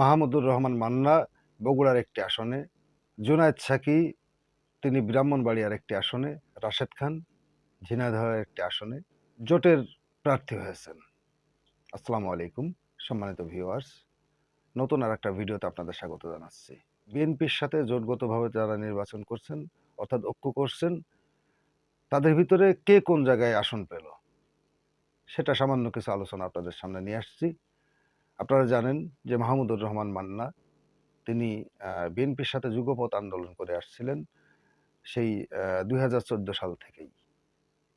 মাহমুদুর রহমান মান্না, বগুড়ার একটি আসনে, জুনায়েদ সাকি, তিনি ব্রাহ্মণবাড়িয়ার একটি আসনে, রাশেদ খান, ঝিনাইদহের একটি আসনে, জোটের প্রার্থী হয়েছেন। আসসালামু আলাইকুম, সম্মানিত ভিউয়ার্স। নতুন আর একটা ভিডিওতে আপনাদের স্বাগত জানাচ্ছি। বিএনপির সাথে জোটগতভাবে যারা নির্বাচন করছেন, অর্থাৎ ঐক্য করছেন, তাদের ভিতরে কে কোন জায়গায় আসন পেল? সেটা সামান্য কিছু আলোচনা আপনাদের সামনে নিয়ে আসছি। আপনারা জানেন যে মাহমুদুর রহমান মান্না, তিনি বিএনপির সাথে যুগপথ আন্দোলন করে আসছিলেন সেই দুই হাজার চোদ্দ সাল থেকেই।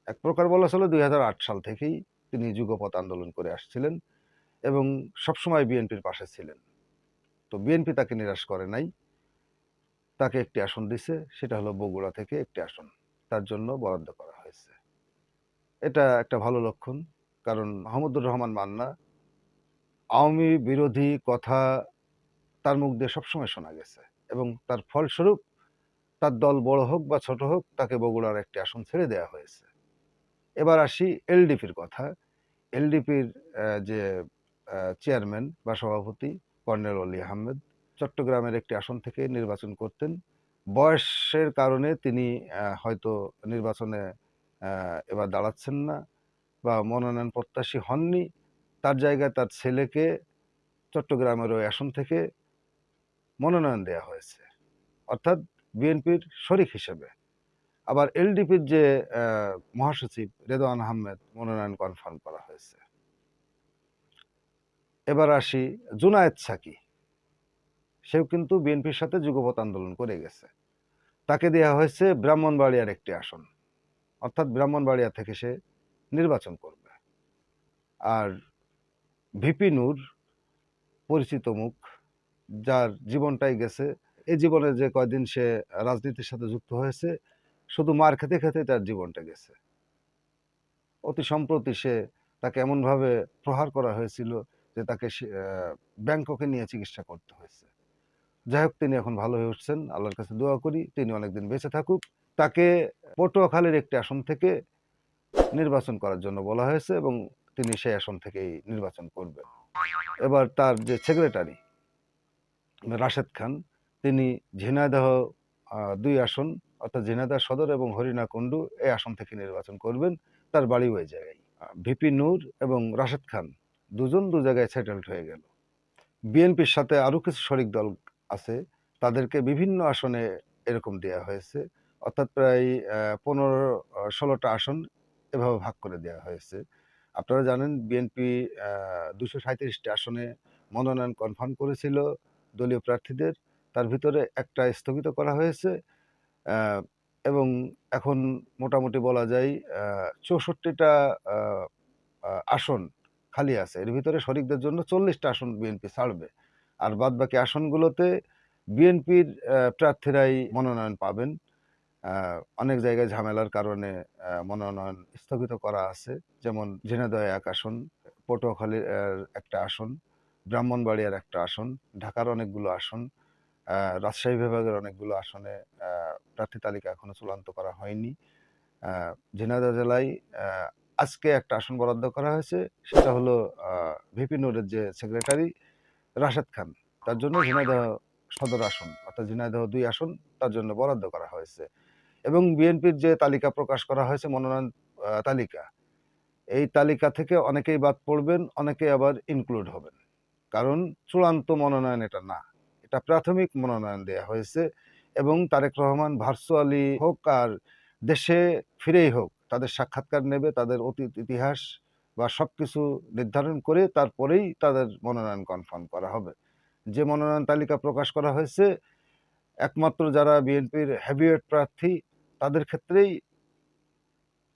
এক প্রকার বলা চলে দুই হাজার আট সাল থেকেই তিনি যুগপথ আন্দোলন করে আসছিলেন এবং সবসময় বিএনপির পাশে ছিলেন। তো বিএনপি তাকে নিরাশ করে নাই, তাকে একটি আসন দিছে, সেটা হলো বগুড়া থেকে একটি আসন। তার জন্য বরাদ্দ করা হয়েছে। এটা একটা ভালো লক্ষণ, কারণ মাহমুদুর রহমান মান্না আওয়ামী বিরোধী কথা তার মুখ দিয়ে সবসময় শোনা গেছে এবং তার ফলস্বরূপ তার দল বড় হোক বা ছোট হোক, তাকে বগুড়ার একটি আসন ছেড়ে দেওয়া হয়েছে। এবার আসি এলডিপির কথা। এলডিপির যে চেয়ারম্যান বা সভাপতি কর্নেল অলি আহমেদ চট্টগ্রামের একটি আসন থেকে নির্বাচন করতেন। বয়সের কারণে তিনি হয়তো নির্বাচনে এবার দাঁড়াচ্ছেন না বা মনোনয়ন প্রত্যাশী হননি। তার জায়গায় তার ছেলেকে চট্টগ্রামের ওই আসন থেকে মনোনয়ন দেওয়া হয়েছে। অর্থাৎ বিএনপির শরিক হিসেবে। আবার এলডিপির যে মহাসচিব রেদওয়ান আহমেদ মনোনয়ন কনফার্ম করা হয়েছে। এবার আসি জুনায়েদ সাকি। সেও কিন্তু বিএনপির সাথে যুগপথ আন্দোলন করে গেছে। তাকে দেওয়া হয়েছে ব্রাহ্মণবাড়িয়ার একটি আসন। অর্থাৎ ব্রাহ্মণবাড়িয়া থেকে সে নির্বাচন করবে। আর ভিপি নূর পরিচিত মুখ, যার জীবনটাই গেছে। এই জীবনে যে কয়দিন সে রাজনীতির সাথে যুক্ত হয়েছে, শুধু মার খেতে খেতে তার জীবনটা গেছে। অতি সম্প্রতি সে তাকে এমনভাবে প্রহার করা হয়েছিল যে তাকে ব্যাংককে নিয়ে চিকিৎসা করতে হয়েছে। যাই হোক, তিনি এখন ভালো হয়ে উঠছেন। আল্লাহর কাছে দোয়া করি, তিনি অনেকদিন বেঁচে থাকুক। তাকে পটুয়াখালীর একটি আসন থেকে নির্বাচন করার জন্য বলা হয়েছে এবং তিনি সেই আসন থেকেই নির্বাচন করবেন। এবার তার যে সেক্রেটারি, রাশেদ খান, তিনি ঝিনাইদহ দুই আসন, অর্থাৎ ঝিনাইদহ সদর এবং হরিণা কুণ্ডু এই আসন থেকে নির্বাচন করবেন। তার বাড়ি ওই জায়গায়। ভিপি নূর এবং রাশেদ খান দুজন দু জায়গায় সেটেলড হয়ে গেল। বিএনপির সাথে আরও কিছু শরিক দল আছে, তাদেরকে বিভিন্ন আসনে এরকম দেওয়া হয়েছে। অর্থাৎ প্রায় পনেরো ষোলোটা আসন এভাবে ভাগ করে দেওয়া হয়েছে। আপনারা জানেন বিএনপি দুশো সাঁত্রিশটি আসনে মনোনয়ন কনফার্ম করেছিল দলীয় প্রার্থীদের। তার ভিতরে একটা স্থগিত করা হয়েছে এবং এখন মোটামুটি বলা যায় চৌষট্টিটা আসন খালি আছে। এর ভিতরে শরিকদের জন্য চল্লিশটা আসন বিএনপি ছাড়বে। আর বাদ বাকি আসনগুলোতে বিএনপির প্রার্থীরাই মনোনয়ন পাবেন। অনেক জায়গায় ঝামেলার কারণে মনোনয়ন স্থগিত করা আছে। যেমন ঝিনাদয় এক আসন, পটুয়াখালীর একটা আসন, ব্রাহ্মণবাড়িয়ার একটা আসন, ঢাকার অনেকগুলো আসন রাজশাহী বিভাগের অনেকগুলো আসনে প্রার্থী তালিকা এখনও চূড়ান্ত করা হয়নি। ঝিনাইদহ জেলায় আজকে একটা আসন বরাদ্দ করা হয়েছে, সেটা হলো ভিপি নুরের যে সেক্রেটারি, রাশেদ খান। তার জন্য ঝিনাইদহ সদর আসন, অর্থাৎ ঝিনাইদহ দুই আসন, তার জন্য বরাদ্দ করা হয়েছে। এবং বিএনপির যে তালিকা প্রকাশ করা হয়েছে মনোনয়ন তালিকা, এই তালিকা থেকে অনেকেই বাদ পড়বেন অনেকে আবার ইনক্লুড হবেন। কারণ চূড়ান্ত মনোনয়ন এটা না। এটা প্রাথমিক মনোনয়ন দেয়া হয়েছে এবং তারেক রহমান ভার্চুয়ালি হোক আর দেশে ফিরেই হোক, তাদের সাক্ষাৎকার নেবে, তাদের অতীত ইতিহাস বা সব কিছু নির্ধারণ করে তারপরেই তাদের মনোনয়ন কনফার্ম করা হবে। যে মনোনয়ন তালিকা প্রকাশ করা হয়েছে, একমাত্র যারা বিএনপির হ্যাভিওয়েট প্রার্থী তাদের ক্ষেত্রেই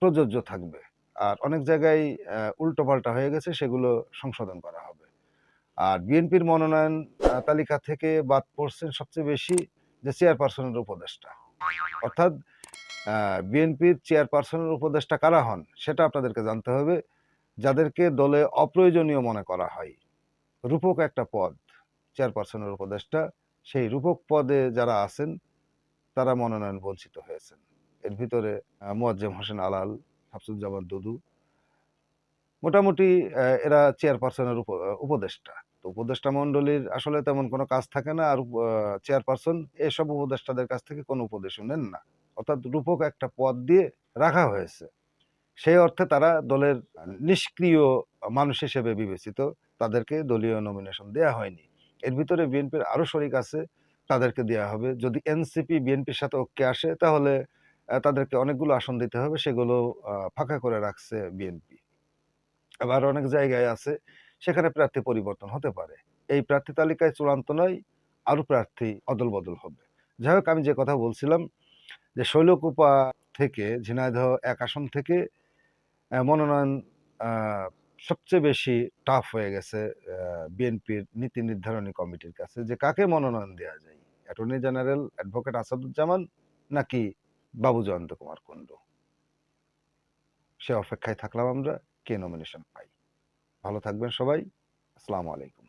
প্রযোজ্য থাকবে। আর অনেক জায়গায় উল্টোপাল্টা হয়ে গেছে, সেগুলো সংশোধন করা হবে। আর বিএনপির মনোনয়ন তালিকা থেকে বাদ পড়ছেন সবচেয়ে বেশি যে চেয়ারপারসনের উপদেষ্টা। অর্থাৎ বিএনপির চেয়ারপারসনের উপদেষ্টা কারা হন, সেটা আপনাদেরকে জানতে হবে। যাদেরকে দলে অপ্রয়োজনীয় মনে করা হয়। রূপক একটা পদ, চেয়ারপারসনের উপদেষ্টা। সেই রূপক পদে যারা আছেন, তারা মনোনয়ন বঞ্চিত হয়েছেন। এর ভিতরে মোয়াজ্জেম হোসেন আলাল হাফসুজ্জামান দুদু। মোটামুটি এরা চেয়ারপারসনের উপদেষ্টা। তো উপদেষ্টা মণ্ডলীর আসলে তেমন কোনো কাজ থাকে না আর চেয়ারপারসন এসব উপদেষ্টাদের কাছ থেকে কোনো উপদেশ নেন না। অর্থাৎ রূপক একটা পদ দিয়ে রাখা হয়েছে। সেই অর্থে তারা দলের নিষ্ক্রিয় মানুষ হিসেবে বিবেচিত। তাদেরকে দলীয় নমিনেশন দেয়া হয়নি। এর ভিতরে বিএনপির আরও শরিক আছে, তাদেরকে দেওয়া হবে। যদি এনসিপি বিএনপির সাথে ঐক্যে আসে, তাহলে তাদেরকে অনেকগুলো আসন দিতে হবে, সেগুলো ফাঁকা করে রাখছে বিএনপি। আবার অনেক জায়গায় আছে, সেখানে প্রার্থী পরিবর্তন হতে পারে। এই প্রার্থী তালিকায় চূড়ান্ত নয়, আরও প্রার্থী অদল বদল হবে। যাই হোক, আমি যে কথা বলছিলাম যে শৈলকুপা থেকে, ঝিনাইদহ এক আসন থেকে মনোনয়ন সবচেয়ে বেশি টাফ হয়ে গেছে বিএনপির নীতি নির্ধারণী কমিটির কাছে। যে কাকে মনোনয়ন দেওয়া যায়? অ্যাটর্নি জেনারেল, অ্যাডভোকেট আসাদুজ্জামান নাকি বাবু জয়ন্ত কুমার কুণ্ডু সে অপেক্ষায় থাকলাম আমরা, কে নমিনেশন পাই? ভালো থাকবেন সবাই, আসসালামু আলাইকুম।